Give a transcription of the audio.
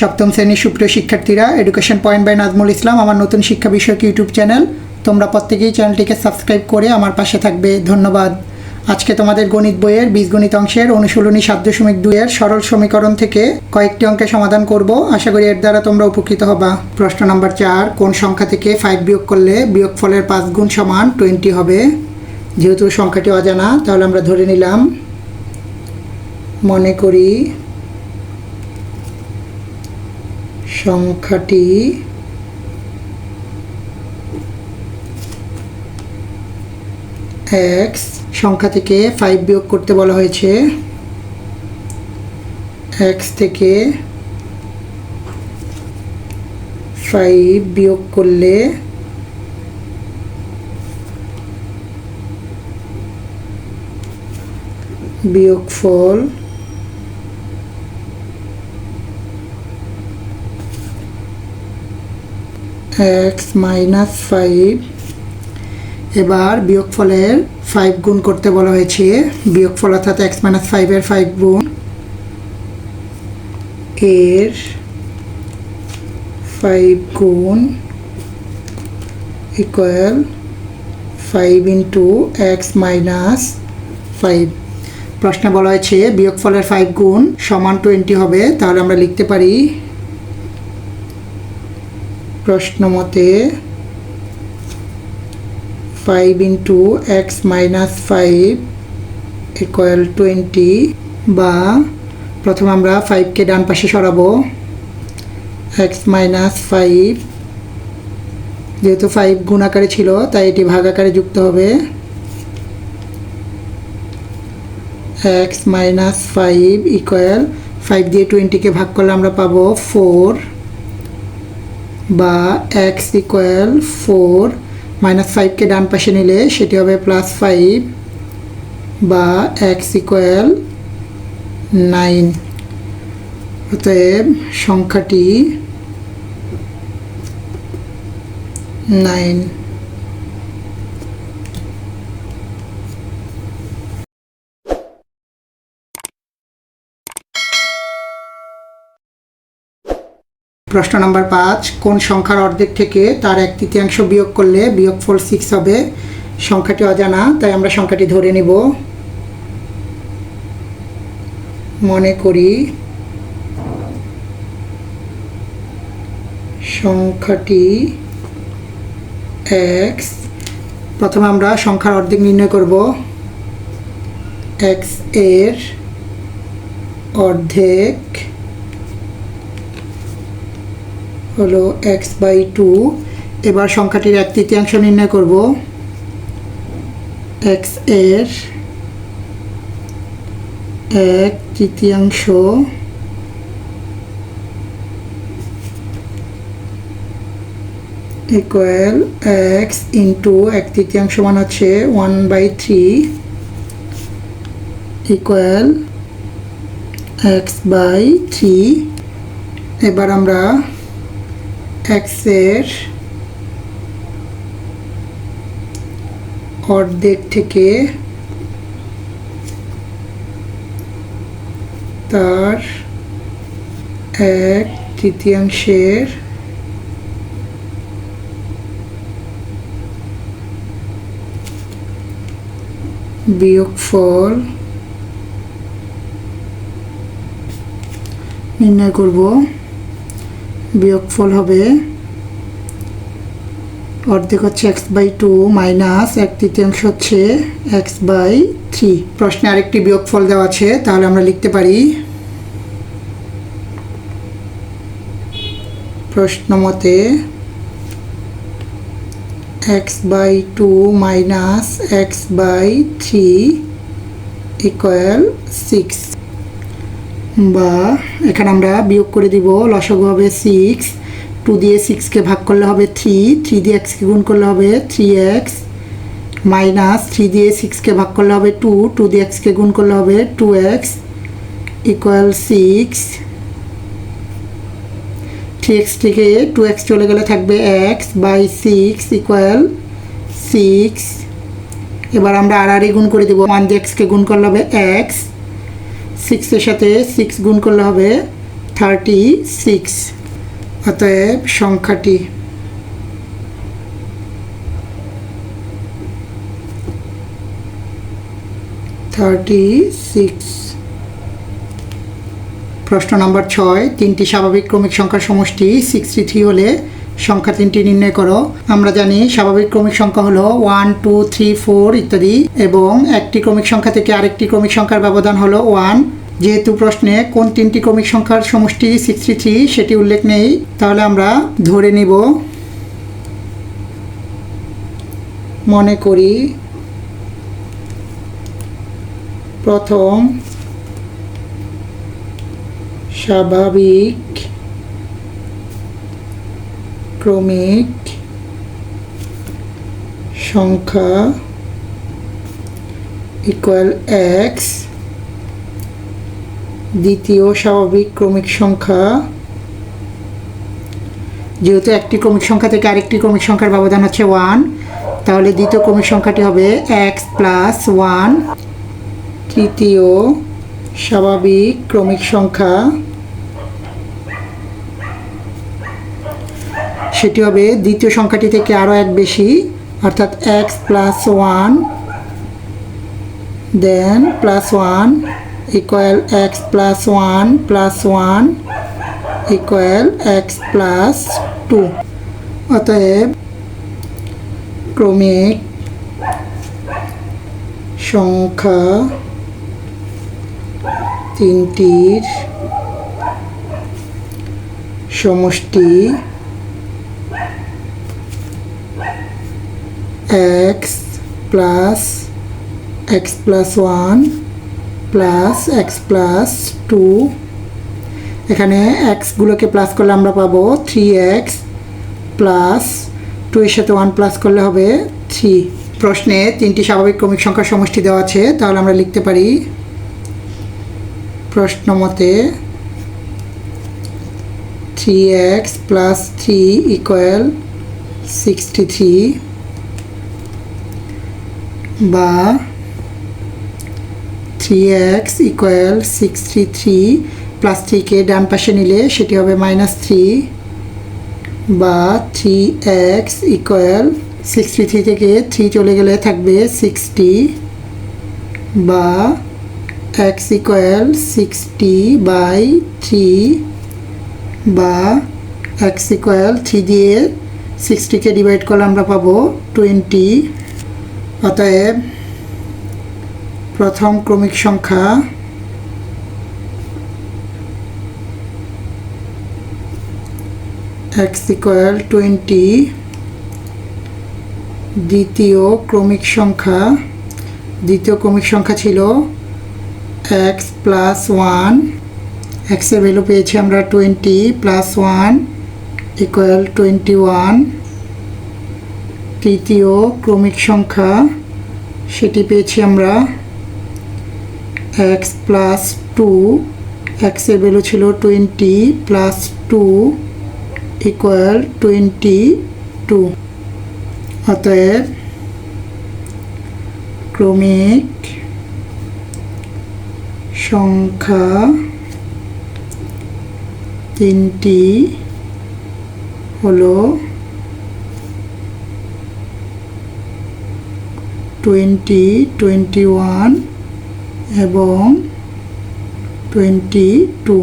সপ্তম শ্রেণির সুপ্রিয় শিক্ষার্থীরা education point by Nazmul Islam আমার নতুন শিক্ষা বিষয়ক ইউটিউব চ্যানেল তোমরা প্রত্যেকেই চ্যানেলটিকে সাবস্ক্রাইব করে আমার পাশে থাকবে। ধন্যবাদ। আজকে তোমাদের গণিত বইয়ের বীজগণিত অংশের অনুশীলনী সাত দশমিক দুইয়ের সরল সমীকরণ থেকে কয়েকটি অঙ্কের সমাধান করব। আশা করি এর দ্বারা তোমরা উপকৃত হবা। প্রশ্ন নাম্বার চার, কোন সংখ্যা থেকে ফাইভ বিয়োগ করলে বিয়োগফলের পাঁচ গুণ সমান টোয়েন্টি হবে? যেহেতু সংখ্যাটি অজানা, তাহলে আমরা ধরে নিলাম। মনে করি সংখ্যাটি এক্স সংখ্যা থেকে ফাইভ বিয়োগ করতে বলা হয়েছে। এক্স থেকে ফাইভ বিয়োগ করলে বিয়োগফল এক্স মাইনাস ফাইভ এবার বিয়োগফলের ফাইভ গুণ করতে বলা হয়েছে। বিয়োগফল অর্থাৎ এক্স মাইনাস ফাইভের ফাইভ গুণ। এর ফাইভ গুণ equal five into x minus five প্রশ্নে বলা হয়েছে, বিয়োগফলের ফাইভ গুণ সমান টোয়েন্টি হবে, তাহলে আমরা লিখতে পারি প্রশ্ন মতে five into x minus five equal twenty বা প্রথমে আমরা ফাইভকে ডান পাশে সরাবো। এক্স মাইনাস ফাইভ যেহেতু ফাইভ গুণ আকারে ছিল, তাই এটি ভাগ আকারে যুক্ত হবে। X minus five equal five দিয়ে টোয়েন্টিকে ভাগ করলে আমরা পাবো ফোর বা এক্স ইকুয়াল ফোর মাইনাস ফাইভকে ডান পাশে নিলে সেটি হবে প্লাস ফাইভ বা এক্স ইকুয়াল নাইন অতএব সংখ্যাটি নাইন প্রশ্ন নাম্বার পাঁচ, কোন সংখ্যার অর্ধেক থেকে তার এক তৃতীয়াংশ বিয়োগ করলে বিয়োগ ফোর সিক্স হবে? সংখ্যাটি অজানা, তাই আমরা সংখ্যাটি ধরে নিব। মনে করি সংখ্যাটি এক্স প্রথমে আমরা সংখ্যার অর্ধেক নির্ণয় করব। এক্সের অর্ধেক হলো এক্স বাই টু এবার সংখ্যাটির এক তৃতীয়াংশ নির্ণয় করব। এক্সের এক তৃতীয়াংশ ইকুয়াল এক্স ইন্টু এক তৃতীয়াংশ মান হচ্ছে one by three equal x by three এবার আমরা এক্সের অর্ধেক থেকে তার এক তৃতীয়াংশের বিয়োগফল নির্ণয় করব। বিয়োগফল হবে অর্ধেক হচ্ছে এক্স বাই টু মাইনাস এক তৃতীয়াংশ হচ্ছে এক্স বাই থ্রি প্রশ্নে আরেকটি বিয়োগফল দেওয়া আছে, তাহলে আমরা লিখতে পারি প্রশ্ন মতে x by two minus x by three equal six বা এখানে আমরা বিয়োগ করে দিব লসগু হবে সিক্স টু দিয়ে সিক্সকে ভাগ করলে হবে থ্রি থ্রি দিয়ে এক্সকে গুণ করলে হবে থ্রি এক্স মাইনাস থ্রি দিয়ে সিক্সকে ভাগ করলে হবে টু টু দিয়ে এক্সকে গুণ করলে হবে two x equal six three x থেকে টু এক্স চলে গেলে থাকবে x by six equal six এবার আমরা আর আর গুণ করে দেবো ওয়ান দিয়ে এক্সকে গুণ করলে হবে এক্স সিক্সের সাথে সিক্স গুণ করলে হবে থার্টি সিক্স অতএব সংখ্যাটি থার্টি সিক্স প্রশ্ন নম্বর ছয়, তিনটি স্বাভাবিক ক্রমিক সংখ্যার সমষ্টি সিক্সটি থ্রি হলে সংখ্যা তিনটি নির্ণয় করো। আমরা জানি স্বাভাবিক ক্রমিক সংখ্যা হলো ওয়ান টু থ্রি ফোর ইত্যাদি এবং একটি ক্রমিক সংখ্যা থেকে আরেকটি ক্রমিক সংখ্যার ব্যবধান হলো ওয়ান যেহেতু প্রশ্নে কোন তিনটি ক্রমিক সংখ্যার সমষ্টি সিক্সটি থ্রি সেটি উল্লেখ নেই, তাহলে আমরা ধরে নিব। মনে করি প্রথম স্বাভাবিক ক্রমিক সংখ্যা ইকুয়াল এক্স দ্বিতীয় স্বাভাবিক ক্রমিক সংখ্যা। যেহেতু একটি ক্রমিক সংখ্যা থেকে আরেকটি ক্রমিক সংখ্যার ব্যবধান হচ্ছে ওয়ান তাহলে দ্বিতীয় ক্রমিক সংখ্যাটি হবে এক্স প্লাস ওয়ান তৃতীয় স্বাভাবিক ক্রমিক সংখ্যা। সেটি হবে দ্বিতীয় সংখ্যাটি থেকে আরও এক বেশি, অর্থাৎ x plus one then plus one equal x plus one plus one equal x plus two অতএব ক্রমিক সংখ্যা তিনটির সমষ্টি x plus x plus one plus x plus two এখানে এক্সগুলোকে প্লাস করলে আমরা পাবো থ্রি এক্স প্লাস টু এর সাথে ওয়ান প্লাস করলে হবে থ্রি প্রশ্নে তিনটি স্বাভাবিক ক্রমিক সংখ্যার সমষ্টি দেওয়া আছে, তাহলে আমরা লিখতে পারি প্রশ্ন মতে three x plus three equal sixty three বা three x equal sixty three plus থ্রিকে ডান পাশে নিলে সেটি হবে মাইনাস থ্রি বা three x equal sixty three থেকে থ্রি চলে গেলে থাকবে সিক্সটি বা x equal sixty by three বা এক্স ইকুয়াল থ্রি দিয়ে সিক্সটিকে ডিভাইড করলে আমরা পাবো টোয়েন্টি অতএব প্রথম ক্রমিক সংখ্যা এক্স ইকুয়াল টোয়েন্টি দ্বিতীয় ক্রমিক সংখ্যা, দ্বিতীয় ক্রমিক সংখ্যা ছিল এক্স প্লাস ওয়ান এক্সের ভ্যালু পেয়েছি আমরা twenty plus one equal twenty one তৃতীয় ক্রমিক সংখ্যা, সেটি পেয়েছি আমরা এক্স প্লাস টু এক্সের ভ্যালু ছিল twenty plus two equal twenty two অতএব ক্রমিক সংখ্যা তিনটি হলো টোয়েন্টি টোয়েন্টি ওয়ান এবং টোয়েন্টি টু